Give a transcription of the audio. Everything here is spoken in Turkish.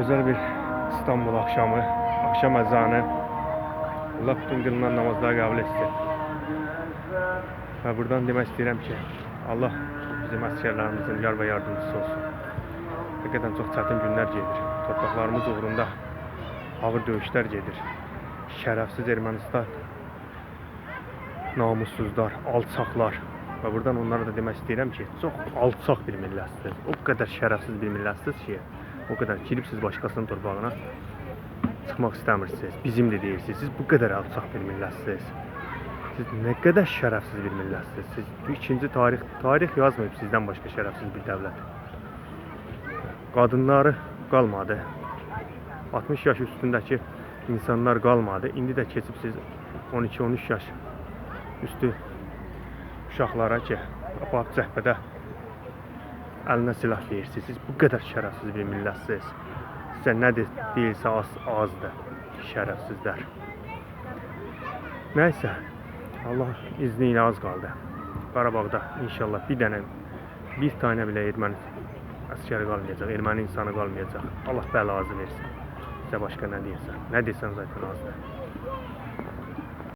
Güzel bir İstanbul akşamı, akşam ezanı. Allah bütün kılınan namazları kabul etsin. Ve buradan demek istedim ki Allah bizim askerlerimizin yar ve yardımcısı olsun. Hakikaten çok çetin günler gelir. Torpaqlarımız uğrunda ağır döyüşler gelir. Şerefsiz Ermənistan, namussuzlar, alçaklar. Ve buradan onlara da demek istedim ki çok alçak bir milletsiniz. O kadar şerefsiz bir milletsiniz ki o kadar kilip siz başkasının torpağına çıkmak istemirsiniz. Bizim de değilsiniz. Siz bu kadar alçak bir milletsiniz. Siz ne kadar şerefsiz bir milletsiniz. Siz ikinci tarih, tarih yazmayıp sizden başka şerefsiz bir devlet. Kadınları kalmadı. 60 yaş üstündeki insanlar kalmadı. İndi de keçib siz 12-13 yaş üstü uşaqlara ki, apaq cəhbədə əlinə silah verirsiniz. Siz bu qədər şərəfsiz bir millətsiniz. Sizə nə de, deyilsə az, azdır. Şərəfsizlər. Nəysə, Allah izni ilə az qaldı. Qarabağda inşallah bir dənə, bir tane bile erməni askeri qalmayacaq, erməni insanı qalmayacaq. Allah bəlanızı versin. Sizə başqa nə deyəsən? Nə desən zaten azdır.